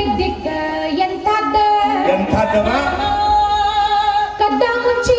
ಬಿದ್ದಿದ್ದ ಎಂತದ್ದ ಎಂತದ್ದವ ಕದ್ದ ಮುಚ್ಚಿ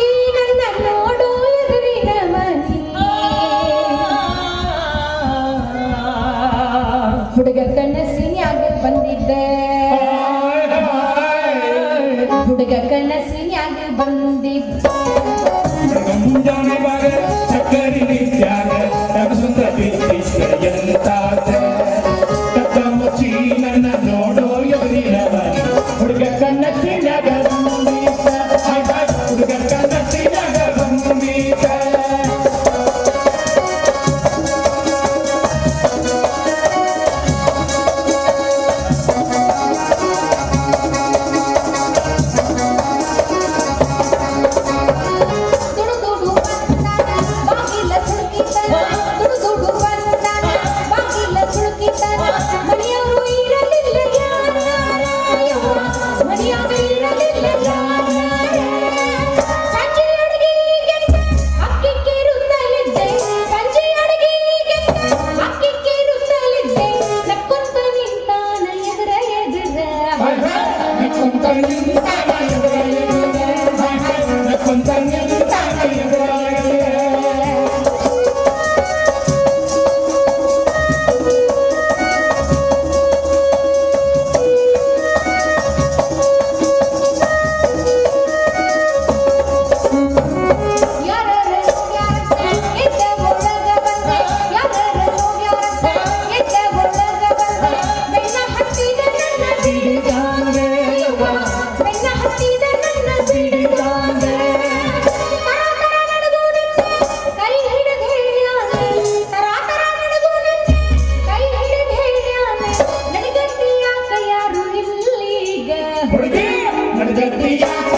Hallelujah.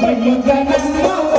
when you got my